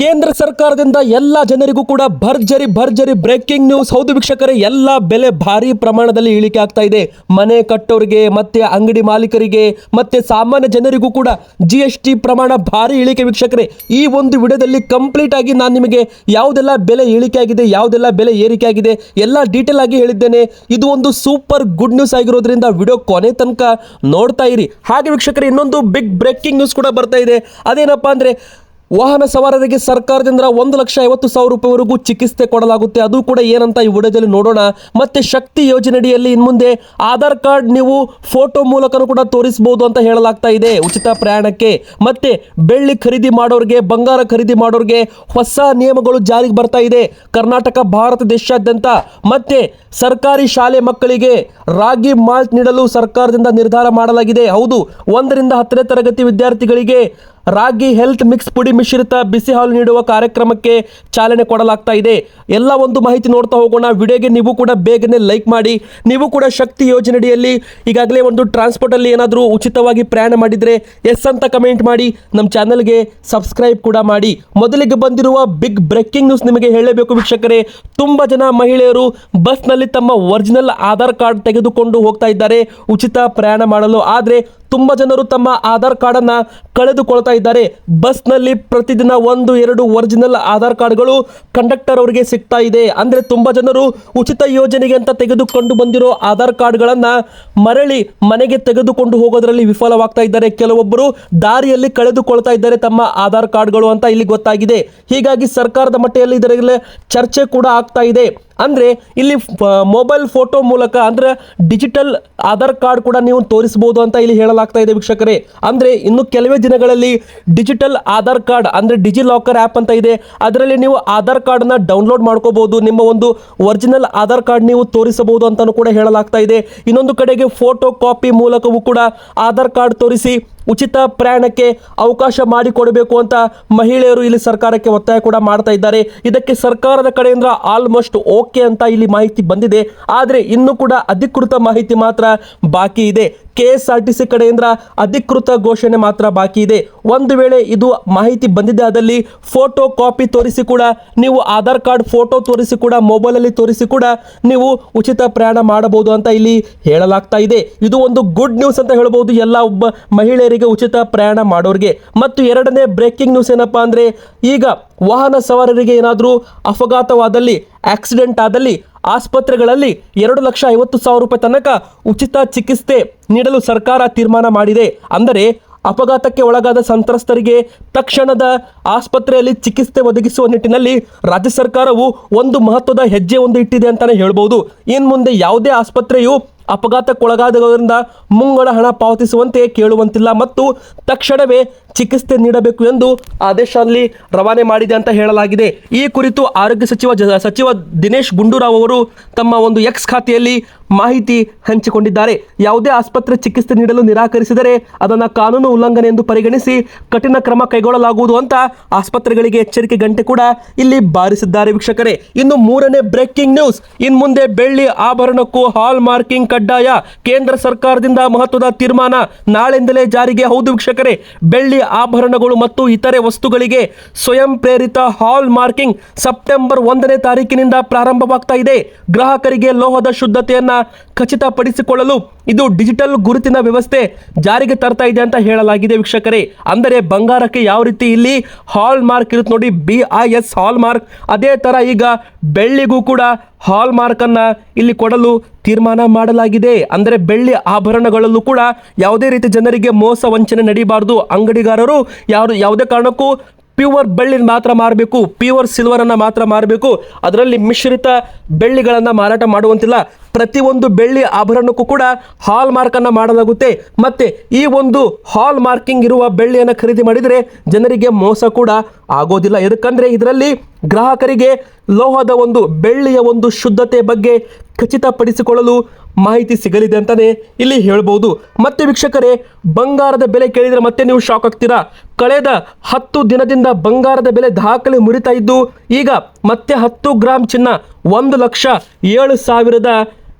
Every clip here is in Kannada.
ಕೇಂದ್ರ ಸರ್ಕಾರದಿಂದ ಎಲ್ಲ ಜನರಿಗೂ ಕೂಡ ಭರ್ಜರಿ ಭರ್ಜರಿ ಬ್ರೇಕಿಂಗ್ ನ್ಯೂಸ್ ಹೌದು ವೀಕ್ಷಕರೇ, ಎಲ್ಲ ಬೆಲೆ ಭಾರಿ ಪ್ರಮಾಣದಲ್ಲಿ ಇಳಿಕೆ ಆಗ್ತಾ ಇದೆ. ಮನೆ ಕಟ್ಟೋರಿಗೆ, ಮತ್ತೆ ಅಂಗಡಿ ಮಾಲೀಕರಿಗೆ, ಮತ್ತೆ ಸಾಮಾನ್ಯ ಜನರಿಗೂ ಕೂಡ ಜಿ ಎಸ್ ಟಿ ಪ್ರಮಾಣ ಭಾರಿ ಇಳಿಕೆ ವೀಕ್ಷಕರೇ. ಈ ಒಂದು ವಿಡಿಯೋದಲ್ಲಿ ಕಂಪ್ಲೀಟ್ ಆಗಿ ನಾನು ನಿಮಗೆ ಯಾವುದೆಲ್ಲ ಬೆಲೆ ಇಳಿಕೆ ಆಗಿದೆ, ಯಾವುದೆಲ್ಲ ಬೆಲೆ ಏರಿಕೆ ಆಗಿದೆ, ಎಲ್ಲ ಡೀಟೇಲ್ ಆಗಿ ಹೇಳಿದ್ದೇನೆ. ಇದು ಒಂದು ಸೂಪರ್ ಗುಡ್ ನ್ಯೂಸ್ ಆಗಿರೋದ್ರಿಂದ ವಿಡಿಯೋ ಕೊನೆ ತನಕ ನೋಡ್ತಾ ಇರಿ. ಹಾಗೆ ವೀಕ್ಷಕರೇ, ಇನ್ನೊಂದು ಬಿಗ್ ಬ್ರೇಕಿಂಗ್ ನ್ಯೂಸ್ ಕೂಡ ಬರ್ತಾ ಇದೆ. ಅದೇನಪ್ಪಾ ಅಂದ್ರೆ ವಾಹನ ಸವಾರರಿಗೆ ಸರ್ಕಾರದಿಂದ ಒಂದು ಲಕ್ಷ ಐವತ್ತು ಸಾವಿರ ರೂಪಾಯಿವರೆಗೂ ಚಿಕಿತ್ಸೆ ಕೊಡಲಾಗುತ್ತೆ. ಅದು ಕೂಡ ಏನಂತ ಈ ವಿಡಿಯೋದಲ್ಲಿ ನೋಡೋಣ. ಮತ್ತೆ ಶಕ್ತಿ ಯೋಜನೆಯಡಿಯಲ್ಲಿ ಇನ್ಮುಂದೆ ಆಧಾರ್ ಕಾರ್ಡ್ ನೀವು ಫೋಟೋ ಮೂಲಕನೂ ಕೂಡ ತೋರಿಸಬಹುದು ಅಂತ ಹೇಳಲಾಗ್ತಾ ಇದೆ. ಉಚಿತ ಪ್ರಯಾಣಕ್ಕೆ. ಮತ್ತೆ ಬೆಳ್ಳಿ ಖರೀದಿ ಮಾಡೋರಿಗೆ, ಬಂಗಾರ ಖರೀದಿ ಮಾಡೋರಿಗೆ ಹೊಸ ನಿಯಮಗಳು ಜಾರಿಗೆ ಬರ್ತಾ ಇದೆ. ಕರ್ನಾಟಕ, ಭಾರತ ದೇಶಾದ್ಯಂತ. ಮತ್ತೆ ಸರ್ಕಾರಿ ಶಾಲೆ ಮಕ್ಕಳಿಗೆ ರಾಗಿ ಮಾಲ್ಟ್ ನೀಡಲು ಸರ್ಕಾರದಿಂದ ನಿರ್ಧಾರ ಮಾಡಲಾಗಿದೆ. ಹೌದು, ಒಂದರಿಂದ ಹತ್ತನೇ ತರಗತಿ ವಿದ್ಯಾರ್ಥಿಗಳಿಗೆ ರಾಗಿ ಹೆಲ್ತ್ ಮಿಕ್ಸ್ ಪುಡಿ ಮಿಶ್ರಿತ ಬಿಸಿ ಹಾಲು ನೀಡುವ ಕಾರ್ಯಕ್ರಮಕ್ಕೆ ಚಾಲನೆ ಕೊಡಲಾಗ್ತಾ ಇದೆ. ಎಲ್ಲ ಒಂದು ಮಾಹಿತಿ ನೋಡ್ತಾ ಹೋಗೋಣ. ವಿಡಿಯೋಗೆ ನೀವು ಕೂಡ ಬೇಗನೆ ಲೈಕ್ ಮಾಡಿ. ನೀವು ಕೂಡ ಶಕ್ತಿ ಯೋಜನೆಯಡಿಯಲ್ಲಿ ಈಗಾಗಲೇ ಒಂದು ಟ್ರಾನ್ಸ್ಪೋರ್ಟಲ್ಲಿ ಏನಾದರೂ ಉಚಿತವಾಗಿ ಪ್ರಯಾಣ ಮಾಡಿದರೆ ಎಸ್ ಅಂತ ಕಮೆಂಟ್ ಮಾಡಿ. ನಮ್ಮ ಚಾನಲ್ಗೆ ಸಬ್ಸ್ಕ್ರೈಬ್ ಕೂಡ ಮಾಡಿ. ಮೊದಲಿಗೆ ಬಂದಿರುವ ಬಿಗ್ ಬ್ರೇಕಿಂಗ್ ನ್ಯೂಸ್ ನಿಮಗೆ ಹೇಳಬೇಕು ವೀಕ್ಷಕರೇ. ತುಂಬ ಜನ ಮಹಿಳೆಯರು ಬಸ್ನಲ್ಲಿ ತಮ್ಮ ಒರಿಜಿನಲ್ ಆಧಾರ್ ಕಾರ್ಡ್ ತೆಗೆದುಕೊಂಡು ಹೋಗ್ತಾ ಇದ್ದಾರೆ. ಉಚಿತ ಪ್ರಯಾಣ ಮಾಡಲು. ಆದರೆ ತುಂಬ ಜನರು ತಮ್ಮ ಆಧಾರ್ ಕಾರ್ಡನ್ನು ಕಳೆದುಕೊಳ್ತಾ ಇದ್ದಾರೆ. ಬಸ್ನಲ್ಲಿ ಪ್ರತಿದಿನ ಒಂದು, ಎರಡು ಒರಿಜಿನಲ್ ಆಧಾರ್ ಕಾರ್ಡ್ಗಳು ಕಂಡಕ್ಟರ್ ಅವರಿಗೆ ಸಿಗ್ತಾ ಇದೆ. ಅಂದರೆ ತುಂಬ ಜನರು ಉಚಿತ ಯೋಜನೆಗೆ ಅಂತ ತೆಗೆದುಕೊಂಡು ಬಂದಿರೋ ಆಧಾರ್ ಕಾರ್ಡ್ಗಳನ್ನು ಮರಳಿ ಮನೆಗೆ ತೆಗೆದುಕೊಂಡು ಹೋಗೋದರಲ್ಲಿ ವಿಫಲವಾಗ್ತಾ ಇದ್ದಾರೆ. ಕೆಲವೊಬ್ಬರು ದಾರಿಯಲ್ಲಿ ಕಳೆದುಕೊಳ್ತಾ ಇದ್ದಾರೆ ತಮ್ಮ ಆಧಾರ್ ಕಾರ್ಡ್ಗಳು ಅಂತ ಇಲ್ಲಿ ಗೊತ್ತಾಗಿದೆ. ಹೀಗಾಗಿ ಸರ್ಕಾರದ ಮಟ್ಟದಲ್ಲಿ ಇದರಲ್ಲಿ ಚರ್ಚೆ ಕೂಡ ಆಗ್ತಾ ಇದೆ. ಅಂದರೆ ಇಲ್ಲಿ ಮೊಬೈಲ್ ಫೋಟೋ ಮೂಲಕ ಅಂದರೆ ಡಿಜಿಟಲ್ ಆಧಾರ್ ಕಾರ್ಡ್ ಕೂಡ ನೀವು ತೋರಿಸಬಹುದು ಅಂತ ಇಲ್ಲಿ ಹೇಳಲಾಗ್ತಾ ಇದೆ ವೀಕ್ಷಕರೇ. ಅಂದರೆ ಇನ್ನು ಕೆಲವೇ ದಿನಗಳಲ್ಲಿ ಡಿಜಿಟಲ್ ಆಧಾರ್ ಕಾರ್ಡ್ ಅಂದರೆ ಡಿಜಿ ಲಾಕರ್ ಆ್ಯಪ್ ಅಂತ ಇದೆ. ಅದರಲ್ಲಿ ನೀವು ಆಧಾರ್ ಕಾರ್ಡನ್ನ ಡೌನ್ಲೋಡ್ ಮಾಡ್ಕೋಬಹುದು ನಿಮ್ಮ ಒಂದು ಒರಿಜಿನಲ್ ಆಧಾರ್ ಕಾರ್ಡ್ ನೀವು ತೋರಿಸಬಹುದು ಅಂತಲೂ ಕೂಡ ಹೇಳಲಾಗ್ತಾ ಇದೆ. ಇನ್ನೊಂದು ಕಡೆಗೆ ಫೋಟೋ ಕಾಪಿ ಮೂಲಕವೂ ಕೂಡ ಆಧಾರ್ ಕಾರ್ಡ್ ತೋರಿಸಿ ಉಚಿತ ಪ್ರಯಾಣಕ್ಕೆ ಅವಕಾಶ ಮಾಡಿಕೊಡಬೇಕು ಅಂತ ಮಹಿಳೆಯರು ಇಲ್ಲಿ ಸರ್ಕಾರಕ್ಕೆ ಒತ್ತಾಯ ಕೂಡ ಮಾಡ್ತಾ ಇದ್ದಾರೆ. ಇದಕ್ಕೆ ಸರ್ಕಾರದ ಕಡೆಯಿಂದ ಆಲ್ಮೋಸ್ಟ್ ಓಕೆ ಅಂತ ಇಲ್ಲಿ ಮಾಹಿತಿ ಬಂದಿದೆ. ಆದರೆ ಇನ್ನೂ ಕೂಡ ಅಧಿಕೃತ ಮಾಹಿತಿ ಮಾತ್ರ ಬಾಕಿ ಇದೆ. K S R T C ಕಡೆಯಿಂದ ಅಧಿಕೃತ ಘೋಷಣೆ ಮಾತ್ರ ಬಾಕಿ ಇದೆ. ಒಂದು ವೇಳೆ ಇದು ಮಾಹಿತಿ ಬಂದಿದೆ ಅದಲ್ಲಿ ಫೋಟೋ ಕಾಪಿ ತೋರಿಸಿ ಕೂಡ, ನೀವು ಆಧಾರ್ ಕಾರ್ಡ್ ಫೋಟೋ ತೋರಿಸಿ ಕೂಡ, ಮೊಬೈಲಲ್ಲಿ ತೋರಿಸಿ ಕೂಡ ನೀವು ಉಚಿತ ಪ್ರಯಾಣ ಮಾಡಬಹುದು ಅಂತ ಇಲ್ಲಿ ಹೇಳಲಾಗ್ತಾ ಇದೆ. ಇದು ಒಂದು ಗುಡ್ ನ್ಯೂಸ್ ಅಂತ ಹೇಳ್ಬೋದು ಎಲ್ಲ ಒಬ್ಬ ಮಹಿಳೆಯರಿಗೆ ಉಚಿತ ಪ್ರಯಾಣ ಮಾಡೋರಿಗೆ. ಮತ್ತು ಎರಡನೇ ಬ್ರೇಕಿಂಗ್ ನ್ಯೂಸ್ ಏನಪ್ಪಾ ಅಂದರೆ, ಈಗ ವಾಹನ ಸವಾರರಿಗೆ ಏನಾದರೂ ಅಪಘಾತವಾದಲ್ಲಿ, ಆಕ್ಸಿಡೆಂಟ್ ಆದಲ್ಲಿ ಆಸ್ಪತ್ರೆಗಳಲ್ಲಿ ಎರಡು ಲಕ್ಷ ಐವತ್ತು ಸಾವಿರ ರೂಪಾಯಿ ತನಕ ಉಚಿತ ಚಿಕಿತ್ಸೆ ನೀಡಲು ಸರ್ಕಾರ ತೀರ್ಮಾನ ಮಾಡಿದೆ. ಅಂದರೆ ಅಪಘಾತಕ್ಕೆ ಒಳಗಾದ ಸಂತ್ರಸ್ತರಿಗೆ ತಕ್ಷಣದ ಆಸ್ಪತ್ರೆಯಲ್ಲಿ ಚಿಕಿತ್ಸೆ ಒದಗಿಸುವ ನಿಟ್ಟಿನಲ್ಲಿ ರಾಜ್ಯ ಸರ್ಕಾರವು ಒಂದು ಮಹತ್ವದ ಹೆಜ್ಜೆ ಒಂದು ಇಟ್ಟಿದೆ ಅಂತಾನೆ ಹೇಳ್ಬೋದು. ಇನ್ನು ಮುಂದೆ ಯಾವುದೇ ಆಸ್ಪತ್ರೆಯು ಅಪಘಾತಕ್ಕೊಳಗಾದವರಿಂದ ಮುಂಗಡ ಹಣ ಪಾವತಿಸುವಂತೆ ಕೇಳುವಂತಿಲ್ಲ ಮತ್ತು ತಕ್ಷಣವೇ ಚಿಕಿತ್ಸೆ ನೀಡಬೇಕು ಎಂದು ಆದೇಶದಲ್ಲಿ ರವಾನೆ ಮಾಡಿದೆ ಅಂತ ಹೇಳಲಾಗಿದೆ. ಈ ಕುರಿತು ಆರೋಗ್ಯ ಸಚಿವ ಸಚಿವ ದಿನೇಶ್ ಗುಂಡೂರಾವ್ ಅವರು ತಮ್ಮ ಒಂದು ಎಕ್ಸ್ ಖಾತೆಯಲ್ಲಿ ಮಾಹಿತಿ ಹಂಚಿಕೊಂಡಿದ್ದಾರೆ. ಯಾವುದೇ ಆಸ್ಪತ್ರೆ ಚಿಕಿತ್ಸೆ ನೀಡಲು ನಿರಾಕರಿಸಿದರೆ ಅದನ್ನು ಕಾನೂನು ಉಲ್ಲಂಘನೆ ಎಂದು ಪರಿಗಣಿಸಿ ಕಠಿಣ ಕ್ರಮ ಕೈಗೊಳ್ಳಲಾಗುವುದು ಅಂತ ಆಸ್ಪತ್ರೆಗಳಿಗೆ ಎಚ್ಚರಿಕೆ ಗಂಟೆ ಕೂಡ ಇಲ್ಲಿ ಬಾರಿಸಿದ್ದಾರೆ ವೀಕ್ಷಕರೇ. ಇನ್ನು ಮೂರನೇ ಬ್ರೇಕಿಂಗ್ ನ್ಯೂಸ್. ಇನ್ ಮುಂದೆ ಬೆಳ್ಳಿ ಆಭರಣಕ್ಕೂ ಹಾಲ್ ಮಾರ್ಕಿಂಗ್ ಕಡ್ಡಾಯ ಕೇಂದ್ರ ಸರ್ಕಾರದಿಂದ ಮಹತ್ವದ ತೀರ್ಮಾನ ನಾಳೆಯಿಂದಲೇ ಜಾರಿಗೆ. ಹೌದು ವೀಕ್ಷಕರೇ, ಬೆಳ್ಳಿ ಆಭರಣಗಳು ಮತ್ತು ಇತರೆ ವಸ್ತುಗಳಿಗೆ ಸ್ವಯಂ ಪ್ರೇರಿತ ಹಾಲ್ ಮಾರ್ಕಿಂಗ್ ಸೆಪ್ಟೆಂಬರ್ ಒಂದನೇ ತಾರೀಕಿನಿಂದ ಪ್ರಾರಂಭವಾಗ್ತಾ ಇದೆ. ಗ್ರಾಹಕರಿಗೆ ಲೋಹದ ಶುದ್ಧತೆಯನ್ನ ಖಚಿತಪಡಿಸಿಕೊಳ್ಳಲು ಇದು ಡಿಜಿಟಲ್ ಗುರುತಿನ ವ್ಯವಸ್ಥೆ ಜಾರಿಗೆ ತರ್ತಾ ಇದೆ ಅಂತ ಹೇಳಲಾಗಿದೆ ವೀಕ್ಷಕರೇ. ಅಂದರೆ ಬಂಗಾರಕ್ಕೆ ಯಾವ ರೀತಿ ಇಲ್ಲಿ ಹಾಲ್ ಮಾರ್ಕ್ ಇರುತ್ತೆ ನೋಡಿ, B I S hallmark. ಅದೇ ತರ ಈಗ ಬೆಳ್ಳಿಗೂ ಕೂಡ ಹಾಲ್ ಮಾರ್ಕ್ ಅನ್ನ ಇಲ್ಲಿ ಕೊಡಲು ತೀರ್ಮಾನ ಮಾಡಲಾಗಿದೆ. ಅಂದರೆ ಬೆಳ್ಳಿ ಆಭರಣಗಳಲ್ಲೂ ಕೂಡ ಯಾವುದೇ ರೀತಿ ಜನರಿಗೆ ಮೋಸ ವಂಚನೆ ನಡೀಬಾರದು. ಅಂಗಡಿಗಾರರು ಯಾರು ಯಾವುದೇ ಕಾರಣಕ್ಕೂ ಪ್ಯೂವರ್ ಬೆಳ್ಳಿನ ಮಾತ್ರ ಮಾರಬೇಕು ಪ್ಯೂವರ್ ಸಿಲ್ವರನ್ನು ಮಾತ್ರ ಮಾರಬೇಕು. ಅದರಲ್ಲಿ ಮಿಶ್ರಿತ ಬೆಳ್ಳಿಗಳನ್ನು ಮಾರಾಟ ಮಾಡುವಂತಿಲ್ಲ. ಪ್ರತಿಯೊಂದು ಬೆಳ್ಳಿ ಆಭರಣಕ್ಕೂ ಕೂಡ ಹಾಲ್ ಮಾರ್ಕನ್ನು ಮಾಡಲಾಗುತ್ತೆ. ಮತ್ತೆ ಈ ಒಂದು ಹಾಲ್ ಮಾರ್ಕಿಂಗ್ ಇರುವ ಬೆಳ್ಳಿಯನ್ನು ಖರೀದಿ ಮಾಡಿದರೆ ಜನರಿಗೆ ಮೋಸ ಕೂಡ ಆಗೋದಿಲ್ಲ. ಯಾಕಂದರೆ ಇದರಲ್ಲಿ ಗ್ರಾಹಕರಿಗೆ ಲೋಹದ ಒಂದು ಬೆಳ್ಳಿಯ ಒಂದು ಶುದ್ಧತೆ ಬಗ್ಗೆ ಖಚಿತಪಡಿಸಿಕೊಳ್ಳಲು ಮಾಹಿತಿ ಸಿಗಲಿದೆ ಅಂತಲೇ ಇಲ್ಲಿ ಹೇಳ್ಬೋದು. ಮತ್ತೆ ವೀಕ್ಷಕರೇ, ಬಂಗಾರದ ಬೆಲೆ ಕೇಳಿದರೆ ಮತ್ತೆ ನೀವು ಶಾಕ್ ಆಗ್ತೀರಾ. ಕಳೆದ ಹತ್ತು ದಿನದಿಂದ ಬಂಗಾರದ ಬೆಲೆ ದಾಖಲೆ ಮುರಿತಾ ಇದ್ದು, ಈಗ ಮತ್ತೆ ಹತ್ತು ಗ್ರಾಮ್ ಚಿನ್ನ ಒಂದು ಲಕ್ಷ ಏಳು ಸಾವಿರದ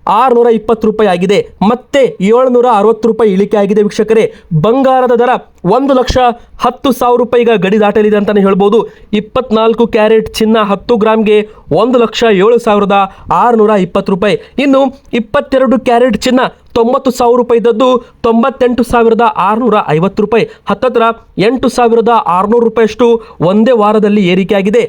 ಆರುನೂರ ಇಪ್ಪತ್ತು ರೂಪಾಯಿ ಆಗಿದೆ. ಮತ್ತೆ ಏಳ್ನೂರ ಅರವತ್ತು ರೂಪಾಯಿ ಇಳಿಕೆ ಆಗಿದೆ ವೀಕ್ಷಕರೇ. ಬಂಗಾರದ ದರ ಒಂದು ಲಕ್ಷ ಹತ್ತು ಸಾವಿರ ರೂಪಾಯಿಗ ಗಡಿ ದಾಟಲಿದೆ ಅಂತಲೇ ಹೇಳ್ಬೋದು. ಇಪ್ಪತ್ನಾಲ್ಕು ಕ್ಯಾರೆಟ್ ಚಿನ್ನ ಹತ್ತು ಗ್ರಾಮ್ಗೆ ಒಂದು ಲಕ್ಷ ಏಳು ಸಾವಿರದ ಆರುನೂರ ಇಪ್ಪತ್ತು ರೂಪಾಯಿ. ಇನ್ನು ಇಪ್ಪತ್ತೆರಡು ಕ್ಯಾರೆಟ್ ಚಿನ್ನ ತೊಂಬತ್ತು ಸಾವಿರ ರೂಪಾಯಿ ಇದ್ದದ್ದು ತೊಂಬತ್ತೆಂಟು ಸಾವಿರದ ಆರುನೂರ ಐವತ್ತು ರೂಪಾಯಿ. ಹತ್ತತ್ರ ಎಂಟು ಸಾವಿರದ ಆರುನೂರು ರೂಪಾಯಿಯಷ್ಟು ಒಂದೇ ವಾರದಲ್ಲಿ ಏರಿಕೆಯಾಗಿದೆ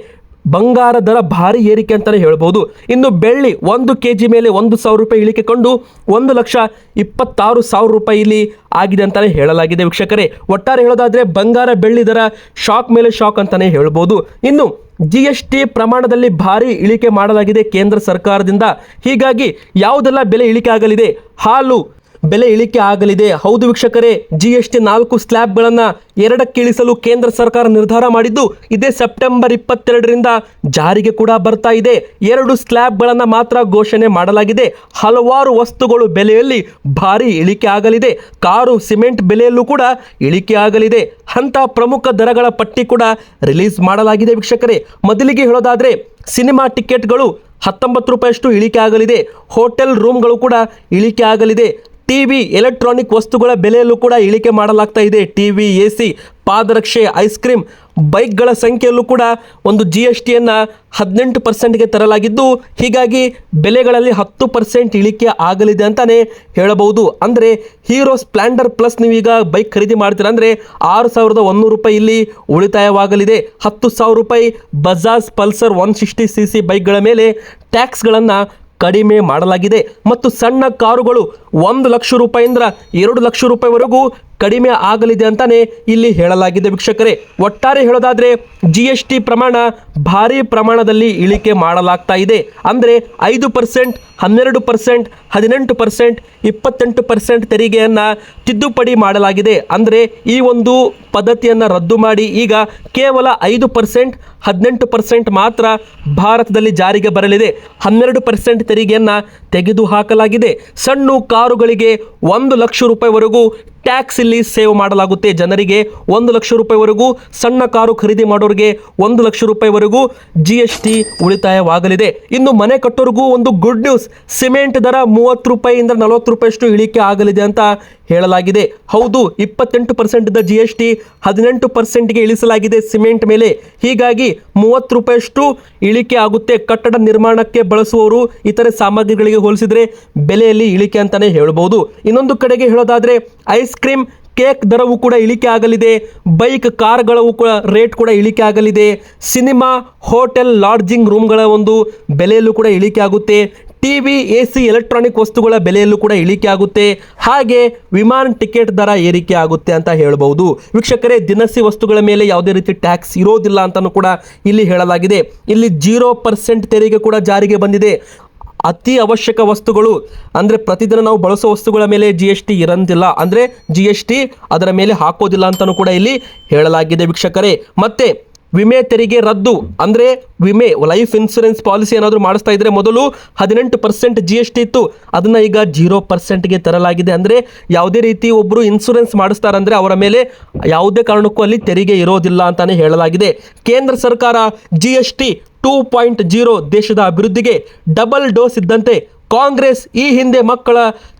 ಬಂಗಾರ ದರ ಭಾರಿ ಏರಿಕೆ ಅಂತಲೇ ಹೇಳ್ಬೋದು. ಇನ್ನು ಬೆಳ್ಳಿ ಒಂದು ಕೆ ಜಿ ಮೇಲೆ ಒಂದು ಸಾವಿರ ರೂಪಾಯಿ ಇಳಿಕೆ ಕಂಡು ಒಂದು ಲಕ್ಷ ಇಪ್ಪತ್ತಾರು ಸಾವಿರ ರೂಪಾಯಿ ಇಲ್ಲಿ ಆಗಿದೆ ಅಂತಲೇ ಹೇಳಲಾಗಿದೆ ವೀಕ್ಷಕರೇ. ಒಟ್ಟಾರೆ ಹೇಳೋದಾದರೆ ಬಂಗಾರ ಬೆಳ್ಳಿ ದರ ಶಾಕ್ ಮೇಲೆ ಶಾಕ್ ಅಂತಲೇ ಹೇಳ್ಬೋದು. ಇನ್ನು ಜಿ ಎಸ್ ಟಿ ಪ್ರಮಾಣದಲ್ಲಿ ಭಾರಿ ಇಳಿಕೆ ಮಾಡಲಾಗಿದೆ ಕೇಂದ್ರ ಸರ್ಕಾರದಿಂದ. ಹೀಗಾಗಿ ಯಾವುದೆಲ್ಲ ಬೆಲೆ ಇಳಿಕೆ ಆಗಲಿದೆ? ಹಾಲು ಬೆಲೆ ಇಳಿಕೆ ಆಗಲಿದೆ. ಹೌದು ವೀಕ್ಷಕರೇ ಜಿಎಸ್ಟಿ ನಾಲ್ಕು ಸ್ಲ್ಯಾಬ್ಗಳನ್ನು ಎರಡಕ್ಕೆ ಇಳಿಸಲು ಕೇಂದ್ರ ಸರ್ಕಾರ ನಿರ್ಧಾರ ಮಾಡಿದ್ದು, ಇದೇ ಸೆಪ್ಟೆಂಬರ್ ಇಪ್ಪತ್ತೆರಡರಿಂದ ಜಾರಿಗೆ ಕೂಡ ಬರ್ತಾ ಇದೆ. ಎರಡು ಸ್ಲ್ಯಾಬ್ಗಳನ್ನು ಮಾತ್ರ ಘೋಷಣೆ ಮಾಡಲಾಗಿದೆ. ಹಲವಾರು ವಸ್ತುಗಳು ಬೆಲೆಯಲ್ಲಿ ಭಾರಿ ಇಳಿಕೆ ಆಗಲಿದೆ. ಕಾರು, ಸಿಮೆಂಟ್ ಬೆಲೆಯಲ್ಲೂ ಕೂಡ ಇಳಿಕೆ ಆಗಲಿದೆ. ಅಂತ ಪ್ರಮುಖ ದರಗಳ ಪಟ್ಟಿ ಕೂಡ ರಿಲೀಸ್ ಮಾಡಲಾಗಿದೆ ವೀಕ್ಷಕರೇ. ಮೊದಲಿಗೆ ಹೇಳೋದಾದ್ರೆ, ಸಿನಿಮಾ ಟಿಕೆಟ್ಗಳು ಹತ್ತೊಂಬತ್ತು ರೂಪಾಯಿಯಷ್ಟು ಇಳಿಕೆ ಆಗಲಿದೆ. ಹೋಟೆಲ್ ರೂಮ್ಗಳು ಕೂಡ ಇಳಿಕೆ ಆಗಲಿದೆ. ಟಿವಿ ಎಲೆಕ್ಟ್ರಾನಿಕ್ ವಸ್ತುಗಳ ಬೆಲೆಯಲ್ಲೂ ಕೂಡ ಇಳಿಕೆ ಮಾಡಲಾಗ್ತಾ ಇದೆ. ಟಿವಿ ಎ ಸಿ ಪಾದರಕ್ಷೆ, ಐಸ್ ಕ್ರೀಮ್ ಬೈಕ್ಗಳ ಸಂಖ್ಯೆಯಲ್ಲೂ ಕೂಡ ಒಂದು ಜಿ ಎಸ್ ಟಿಯನ್ನು ಹದಿನೆಂಟು ಪರ್ಸೆಂಟ್ಗೆ ತರಲಾಗಿದ್ದು, ಹೀಗಾಗಿ ಬೆಲೆಗಳಲ್ಲಿ ಹತ್ತು ಪರ್ಸೆಂಟ್ ಇಳಿಕೆ ಆಗಲಿದೆ ಅಂತಲೇ ಹೇಳಬಹುದು. ಅಂದರೆ ಹೀರೋ ಸ್ಪ್ಲೆಂಡರ್ ಪ್ಲಸ್ ನೀವೀಗ ಬೈಕ್ ಖರೀದಿ ಮಾಡ್ತೀರಾ ಅಂದರೆ ಆರು ಸಾವಿರದ ಒಂದೂರು ರೂಪಾಯಿ ಇಲ್ಲಿ ಉಳಿತಾಯವಾಗಲಿದೆ. ಹತ್ತು ಸಾವಿರ ರೂಪಾಯಿ Bajaj Pulsar one sixty C C ಬೈಕ್ಗಳ ಮೇಲೆ ಟ್ಯಾಕ್ಸ್ಗಳನ್ನು ಕಡಿಮೆ ಮಾಡಲಾಗಿದೆ ಮತ್ತು ಸಣ್ಣ ಕಾರುಗಳು ಒಂದು ಲಕ್ಷ ರೂಪಾಯಿಂದ ಎರಡು ಲಕ್ಷ ರೂಪಾಯಿವರೆಗೂ ಕಡಿಮೆ ಆಗಲಿದೆ ಅಂತಾನೆ ಇಲ್ಲಿ ಹೇಳಲಾಗಿದೆ ವೀಕ್ಷಕರೇ. ಒಟ್ಟಾರೆ ಹೇಳೋದಾದ್ರೆ ಜಿ ಎಸ್ ಟಿ ಪ್ರಮಾಣ ಭಾರಿ ಪ್ರಮಾಣದಲ್ಲಿ ಇಳಿಕೆ ಮಾಡಲಾಗ್ತಾ ಇದೆ. ಅಂದರೆ ಐದು ಪರ್ಸೆಂಟ್, ಹನ್ನೆರಡು ಪರ್ಸೆಂಟ್, ಹದಿನೆಂಟು ಪರ್ಸೆಂಟ್, ಇಪ್ಪತ್ತೆಂಟು ಪರ್ಸೆಂಟ್ ತೆರಿಗೆಯನ್ನು ತಿದ್ದುಪಡಿ ಮಾಡಲಾಗಿದೆ. ಅಂದರೆ ಈ ಒಂದು ಪದ್ಧತಿಯನ್ನು ರದ್ದು ಮಾಡಿ. ಈಗ ಕೇವಲ ಐದು ಪರ್ಸೆಂಟ್, ಹದಿನೆಂಟು ಪರ್ಸೆಂಟ್ ಮಾತ್ರ ಭಾರತದಲ್ಲಿ ಜಾರಿಗೆ ಬರಲಿದೆ. ಹನ್ನೆರಡು ಪರ್ಸೆಂಟ್ ತೆರಿಗೆಯನ್ನು ತೆಗೆದುಹಾಕಲಾಗಿದೆ ಸಣ್ಣ ಕಾರುಗಳಿಗೆ ಒಂದು ಲಕ್ಷ ರೂಪಾಯಿವರೆಗೂ ಟ್ಯಾಕ್ಸ್ ಇಲ್ಲಿ ಸೇವ್ ಮಾಡಲಾಗುತ್ತೆ. ಜನರಿಗೆ ಒಂದು ಲಕ್ಷ ರೂಪಾಯಿವರೆಗೂ ಸಣ್ಣ ಕಾರು ಖರೀದಿ ಮಾಡೋರಿಗೆ ಒಂದು ಲಕ್ಷ ರೂಪಾಯಿವರೆಗೂ ಜಿ ಎಸ್ ಟಿ ಉಳಿತಾಯವಾಗಲಿದೆ. ಇನ್ನು ಮನೆ ಕಟ್ಟೋರಿಗೂ ಒಂದು ಗುಡ್ ನ್ಯೂಸ್ ಸಿಮೆಂಟ್ ದರ ಮೂವತ್ತು ರೂಪಾಯಿಯಿಂದ ನಲವತ್ತು ರೂಪಾಯಿಷ್ಟು ಇಳಿಕೆ ಆಗಲಿದೆ ಅಂತ ಹೇಳಲಾಗಿದೆ. ಹೌದು, ಇಪ್ಪತ್ತೆಂಟು ಪರ್ಸೆಂಟ್ ಇದ್ದ ಜಿ ಎಸ್ ಟಿ ಹದಿನೆಂಟು ಪರ್ಸೆಂಟ್ಗೆ ಇಳಿಸಲಾಗಿದೆ ಸಿಮೆಂಟ್ ಮೇಲೆ. ಹೀಗಾಗಿ ಮೂವತ್ತು ರೂಪಾಯಿಯಷ್ಟು ಇಳಿಕೆ ಆಗುತ್ತೆ. ಕಟ್ಟಡ ನಿರ್ಮಾಣಕ್ಕೆ ಬಳಸುವವರು ಇತರೆ ಸಾಮಗ್ರಿಗಳಿಗೆ ಹೋಲಿಸಿದರೆ ಬೆಲೆಯಲ್ಲಿ ಇಳಿಕೆ ಅಂತಲೇ ಹೇಳಬಹುದು ಇನ್ನೊಂದು ಕಡೆಗೆ ಹೇಳೋದಾದರೆ, ಐಸ್ ಕ್ರೀಮ್, ಕೇಕ್ ದರವು ಕೂಡ ಇಳಿಕೆ ಆಗಲಿದೆ. ಬೈಕ್, ಕಾರ್ಗಳವು ಕೂಡ ರೇಟ್ ಕೂಡ ಇಳಿಕೆ ಆಗಲಿದೆ. ಸಿನಿಮಾ, ಹೋಟೆಲ್, ಲಾಡ್ಜಿಂಗ್ ರೂಮ್ಗಳ ಒಂದು ಬೆಲೆಯಲ್ಲೂ ಕೂಡ ಇಳಿಕೆ ಆಗುತ್ತೆ. ಟಿವಿ ಎ ಸಿ ಎಲೆಕ್ಟ್ರಾನಿಕ್ ವಸ್ತುಗಳ ಬೆಲೆಯಲ್ಲೂ ಕೂಡ ಇಳಿಕೆ ಆಗುತ್ತೆ. ಹಾಗೆ ವಿಮಾನ ಟಿಕೆಟ್ ದರ ಏರಿಕೆ ಆಗುತ್ತೆ ಅಂತ ಹೇಳಬಹುದು. ವೀಕ್ಷಕರೇ, ದಿನಸಿ ವಸ್ತುಗಳ ಮೇಲೆ ಯಾವುದೇ ರೀತಿ ಟ್ಯಾಕ್ಸ್ ಇರೋದಿಲ್ಲ ಅಂತಲೂ ಕೂಡ ಇಲ್ಲಿ ಹೇಳಲಾಗಿದೆ. ಇಲ್ಲಿ ಜೀರೋ ಪರ್ಸೆಂಟ್ ತೆರಿಗೆ ಕೂಡ ಜಾರಿಗೆ ಬಂದಿದೆ. ಅತಿ ಅವಶ್ಯಕ ವಸ್ತುಗಳು, ಅಂದರೆ ಪ್ರತಿದಿನ ನಾವು ಬಳಸೋ ವಸ್ತುಗಳ ಮೇಲೆ ಜಿ ಎಸ್ ಟಿ ಇರಂತಿಲ್ಲ ಅಂದರೆ ಜಿ ಎಸ್ ಟಿ ಅದರ ಮೇಲೆ ಹಾಕೋದಿಲ್ಲ ಅಂತಲೂ ಕೂಡ ಇಲ್ಲಿ ಹೇಳಲಾಗಿದೆ ವೀಕ್ಷಕರೇ. ಮತ್ತೆ ವಿಮೆ ತೆರಿಗೆ ರದ್ದು. ಅಂದರೆ ವಿಮೆ, ಲೈಫ್ ಇನ್ಶೂರೆನ್ಸ್ ಪಾಲಿಸಿ ಏನಾದರೂ ಮಾಡಿಸ್ತಾ ಇದ್ರೆ ಮೊದಲು ಹದಿನೆಂಟು ಪರ್ಸೆಂಟ್ ಜಿ ಎಸ್ ಟಿ ಇತ್ತು. ಅದನ್ನು ಈಗ ಜೀರೋ ಪರ್ಸೆಂಟ್ಗೆ ತರಲಾಗಿದೆ. ಅಂದರೆ ಯಾವುದೇ ರೀತಿ ಒಬ್ಬರು ಇನ್ಶೂರೆನ್ಸ್ ಮಾಡಿಸ್ತಾರಂದರೆ ಅವರ ಮೇಲೆ ಯಾವುದೇ ಕಾರಣಕ್ಕೂ ಅಲ್ಲಿ ತೆರಿಗೆ ಇರೋದಿಲ್ಲ ಅಂತಾನೆ ಹೇಳಲಾಗಿದೆ. ಕೇಂದ್ರ ಸರ್ಕಾರ G S T two point zero ದೇಶದ ಅಭಿವೃದ್ಧಿಗೆ ಡಬಲ್ ಡೋಸ್ ಇದ್ದಂತೆ ಕಾಂಗ್ರೆಸ್ ಈ ಹಿಂದೆ ಮಕ್ಕಳ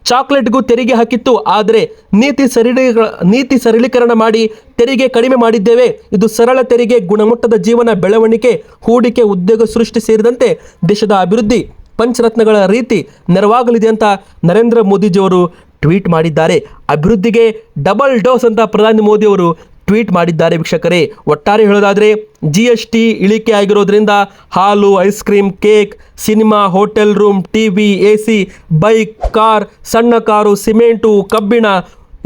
ಚಾಕ್ಲೇಟ್ಗೂ ತೆರಿಗೆ ಹಾಕಿತ್ತು. ಆದರೆ ನೀತಿ ಸರಳಿ ನೀತಿ ಸರಳೀಕರಣ ಮಾಡಿ ತೆರಿಗೆ ಕಡಿಮೆ ಮಾಡಿದ್ದೇವೆ. ಇದು ಸರಳ ತೆರಿಗೆ, ಗುಣಮಟ್ಟದ ಜೀವನ, ಬೆಳವಣಿಗೆ, ಹೂಡಿಕೆ, ಉದ್ಯೋಗ ಸೃಷ್ಟಿ ಸೇರಿದಂತೆ ದೇಶದ ಅಭಿವೃದ್ಧಿ, ಪಂಚರತ್ನಗಳ ರೀತಿ ನೆರವಾಗಲಿದೆ ಅಂತ ನರೇಂದ್ರ ಮೋದಿಜಿಯವರು ಟ್ವೀಟ್ ಮಾಡಿದ್ದಾರೆ. ಅಭಿವೃದ್ಧಿಗೆ ಡಬಲ್ ಡೋಸ್ ಅಂತ ಪ್ರಧಾನಿ ಮೋದಿಯವರು ಟ್ವೀಟ್ ಮಾಡಿದ್ದಾರೆ ವೀಕ್ಷಕರೇ. ಒಟ್ಟಾರೆ ಹೇಳೋದಾದರೆ ಜಿ ಎಸ್ ಟಿ ಇಳಿಕೆ ಆಗಿರೋದ್ರಿಂದ ಹಾಲು, ice cream, cake, cinema, hotel room, T V, A C, bike, car, ಸಣ್ಣ ಕಾರು, ಸಿಮೆಂಟು, ಕಬ್ಬಿಣ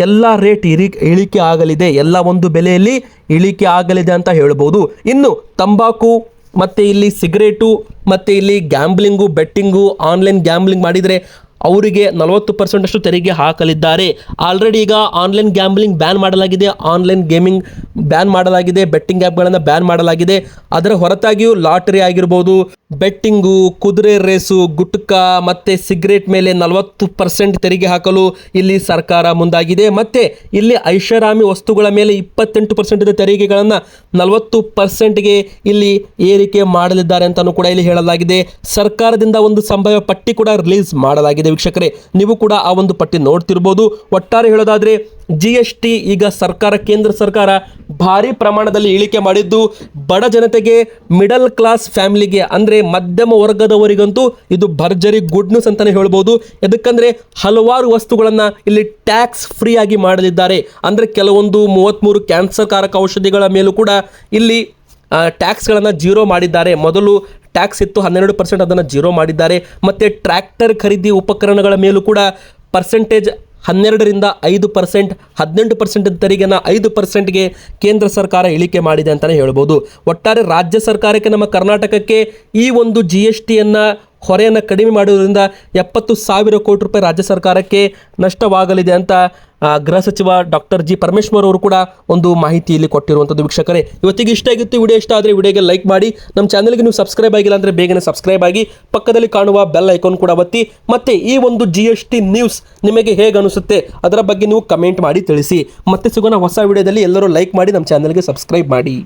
ಎಲ್ಲ ರೇಟ್ ಇರಿ, ಇಳಿಕೆ ಆಗಲಿದೆ. ಎಲ್ಲ ಒಂದು ಬೆಲೆಯಲ್ಲಿ ಇಳಿಕೆ ಆಗಲಿದೆ ಅಂತ ಹೇಳ್ಬೋದು. ಇನ್ನು ತಂಬಾಕು, ಮತ್ತು ಇಲ್ಲಿ ಸಿಗರೇಟು, ಮತ್ತು ಇಲ್ಲಿ ಗ್ಯಾಂಬ್ಲಿಂಗು, ಬೆಟ್ಟಿಂಗು, ಆನ್ಲೈನ್ ಗ್ಯಾಂಬ್ಲಿಂಗ್ ಮಾಡಿದರೆ ಅವರಿಗೆ ನಲವತ್ತು ಪರ್ಸೆಂಟ್ ಅಷ್ಟು ತೆರಿಗೆ ಹಾಕಲಿದ್ದಾರೆ. ಆಲ್ರೆಡಿ ಈಗ ಆನ್ಲೈನ್ ಗ್ಯಾಂಬ್ಲಿಂಗ್ ಬ್ಯಾನ್ ಮಾಡಲಾಗಿದೆ. ಆನ್ಲೈನ್ ಗೇಮಿಂಗ್ ಬ್ಯಾನ್ ಮಾಡಲಾಗಿದೆ. ಬೆಟ್ಟಿಂಗ್ ಆ್ಯಪ್ಗಳನ್ನು ಬ್ಯಾನ್ ಮಾಡಲಾಗಿದೆ. ಅದರ ಹೊರತಾಗಿಯೂ ಲಾಟರಿ ಆಗಿರ್ಬೋದು ಬೆಟ್ಟಿಂಗು ಕುದುರೆ ರೇಸು, ಗುಟ್ಕಾ ಮತ್ತು ಸಿಗರೇಟ್ ಮೇಲೆ ನಲವತ್ತು ಪರ್ಸೆಂಟ್ ತೆರಿಗೆ ಹಾಕಲು ಇಲ್ಲಿ ಸರ್ಕಾರ ಮುಂದಾಗಿದೆ. ಮತ್ತೆ ಇಲ್ಲಿ ಐಷಾರಾಮಿ ವಸ್ತುಗಳ ಮೇಲೆ ಇಪ್ಪತ್ತೆಂಟು ಪರ್ಸೆಂಟ್ ತೆರಿಗೆಗಳನ್ನು ನಲವತ್ತು ಪರ್ಸೆಂಟ್ಗೆ ಇಲ್ಲಿ ಏರಿಕೆ ಮಾಡಲಿದ್ದಾರೆ ಅಂತಲೂ ಕೂಡ ಇಲ್ಲಿ ಹೇಳಲಾಗಿದೆ. ಸರ್ಕಾರದಿಂದ ಒಂದು ಸಂಭಾವ್ಯ ಪಟ್ಟಿ ಕೂಡ ರಿಲೀಸ್ ಮಾಡಲಾಗಿದೆ. ವೀಕ್ಷಕರೇ, ನೀವು ಕೂಡ ಆ ಒಂದು ಪಟ್ಟಿ ನೋಡ್ತಿರ್ಬೋದು. ಒಟ್ಟಾರೆ ಹೇಳೋದಾದ್ರೆ ಜಿ ಎಸ್ ಟಿ ಈಗ ಸರ್ಕಾರ, ಕೇಂದ್ರ ಸರ್ಕಾರ ಭಾರಿ ಪ್ರಮಾಣದಲ್ಲಿ ಇಳಿಕೆ ಮಾಡಿದ್ದು. ಬಡ ಜನತೆಗೆ ಮಿಡಲ್ ಕ್ಲಾಸ್ ಫ್ಯಾಮಿಲಿಗೆ ಅಂದರೆ ಮಧ್ಯಮ ವರ್ಗದವರಿಗಂತೂ ಇದು ಭರ್ಜರಿ ಗುಡ್ ನ್ಯೂಸ್ ಅಂತಲೇ ಹೇಳ್ಬೋದು. ಎದಕ್ಕಂದ್ರೆ ಹಲವಾರು ವಸ್ತುಗಳನ್ನು ಇಲ್ಲಿ ಟ್ಯಾಕ್ಸ್ ಫ್ರೀ ಆಗಿ ಮಾಡಲಿದ್ದಾರೆ. ಅಂದರೆ ಕೆಲವೊಂದು ಮೂವತ್ತ್ಮೂರು ಕ್ಯಾನ್ಸರ್ ಕಾರಕ ಔಷಧಿಗಳ ಮೇಲೂ ಕೂಡ ಇಲ್ಲಿ ಟ್ಯಾಕ್ಸ್ಗಳನ್ನು ಜೀರೋ ಮಾಡಿದ್ದಾರೆ. ಮೊದಲು ಟ್ಯಾಕ್ಸ್ ಇತ್ತು, ಹನ್ನೆರಡು ಪರ್ಸೆಂಟ್ ಅದನ್ನು ಜೀರೋ ಮಾಡಿದ್ದಾರೆ. ಮತ್ತು ಟ್ರ್ಯಾಕ್ಟರ್ ಖರೀದಿ ಉಪಕರಣಗಳ ಮೇಲೂ ಕೂಡ ಪರ್ಸೆಂಟೇಜ್ ಹನ್ನೆರಡರಿಂದ ಐದು ಪರ್ಸೆಂಟ್ ಹದಿನೆಂಟು ಪರ್ಸೆಂಟ್ ತೆರಿಗೆನ ಐದು ಪರ್ಸೆಂಟ್ಗೆ ಕೇಂದ್ರ ಸರ್ಕಾರ ಇಳಿಕೆ ಮಾಡಿದೆ ಅಂತಲೇ ಹೇಳ್ಬೋದು. ಒಟ್ಟಾರೆ ರಾಜ್ಯ ಸರ್ಕಾರಕ್ಕೆ, ನಮ್ಮ ಕರ್ನಾಟಕಕ್ಕೆ ಈ ಒಂದು ಜಿ ಎಸ್ ಟಿಯನ್ನು ಹೊರೆಯನ್ನು ಕಡಿಮೆ ಮಾಡುವುದರಿಂದ ಎಪ್ಪತ್ತು ಸಾವಿರ ಕೋಟಿ ರೂಪಾಯಿ ರಾಜ್ಯ ಸರ್ಕಾರಕ್ಕೆ ನಷ್ಟವಾಗಲಿದೆ ಅಂತ ಗೃಹ ಸಚಿವ ಡಾಕ್ಟರ್ ಜಿ ಪರಮೇಶ್ವರ್ ಅವರು ಕೂಡ ಒಂದು ಮಾಹಿತಿಯಲ್ಲಿ ಕೊಟ್ಟಿರುವಂಥದ್ದು ವೀಕ್ಷಕರೇ. ಇವತ್ತಿಗೆ ಇಷ್ಟ ಆಗಿತ್ತು, ವಿಡಿಯೋ ಇಷ್ಟ ಆದರೆ ವಿಡಿಯೋಗೆ ಲೈಕ್ ಮಾಡಿ. ನಮ್ಮ ಚಾನಲ್ಗೆ ನೀವು ಸಬ್ಸ್ಕ್ರೈಬ್ ಆಗಿಲ್ಲ ಅಂದರೆ ಬೇಗನೆ ಸಬ್ಸ್ಕ್ರೈಬ್ ಆಗಿ, ಪಕ್ಕದಲ್ಲಿ ಕಾಣುವ ಬೆಲ್ ಐಕಾನ್ ಕೂಡ ಒತ್ತಿ. ಮತ್ತೆ ಈ ಒಂದು ಜಿ ಎಸ್ ಟಿ ನ್ಯೂಸ್ ನಿಮಗೆ ಹೇಗೆ ಅನಿಸುತ್ತೆ ಅದರ ಬಗ್ಗೆ ನೀವು ಕಮೆಂಟ್ ಮಾಡಿ ತಿಳಿಸಿ. ಮತ್ತೆ ಸಿಗೋಣ ಹೊಸ ವಿಡಿಯೋದಲ್ಲಿ ಎಲ್ಲರೂ ಲೈಕ್ ಮಾಡಿ, ನಮ್ಮ ಚಾನಲ್ಗೆ ಸಬ್ಸ್ಕ್ರೈಬ್ ಮಾಡಿ.